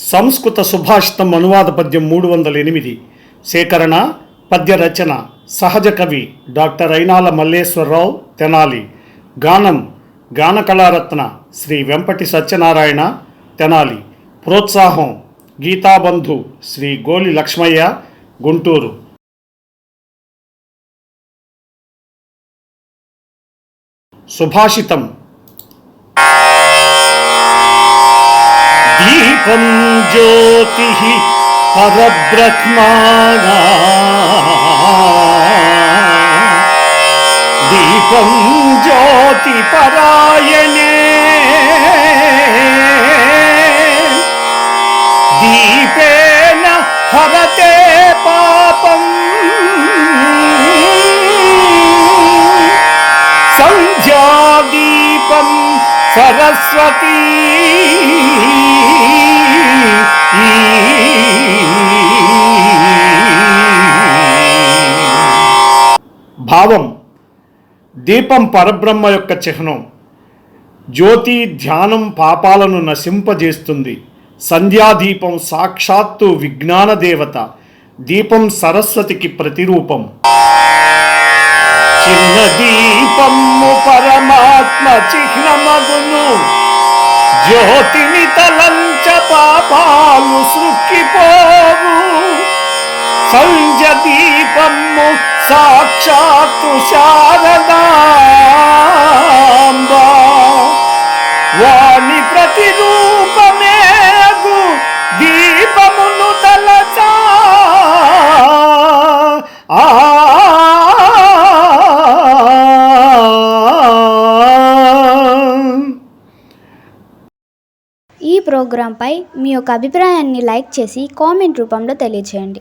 సంస్కృత సుభాషితం అనువాద పద్యం మూడు వందల ఎనిమిది. సేకరణ పద్య రచన సహజ కవి డాక్టర్ అయినాల మల్లేశ్వరరావు తెనాలి. గానం గాన కళారత్న శ్రీ వెంపటి సత్యనారాయణ తెనాలి. ప్రోత్సాహం గీతాబంధు శ్రీ గోలి లక్ష్మయ్య గుంటూరు. సుభాషితం. దీపం జ్యోతి పరబ్రహ్మాణా. దీపం జ్యోతి పరాయణే. దీపేన హరతే పాపం. సంధ్యాదీపం భావం దీపం పరబ్రహ్మ యొక్క చిహ్నం జ్యోతి ధ్యానం పాపాలను నశింపజేస్తుంది. సంధ్యాదీపం సాక్షాత్తు విజ్ఞాన దేవత దీపం సరస్వతికి ప్రతిరూపం. చిన్న దీపము పరమాత్మ చిహ్నమగును. జ్యోతిని తలంచ పాపాలు సృక్కిపోవు. సంజ దీపము సాక్షాత్తు శారదాంబ వాణి ప్రతిరూపమేగు దీపమును తలచా ఆ ఈ ప్రోగ్రాంపై మీ యొక్క అభిప్రాయాన్ని లైక్ చేసి కామెంట్ రూపంలో తెలియచేయండి.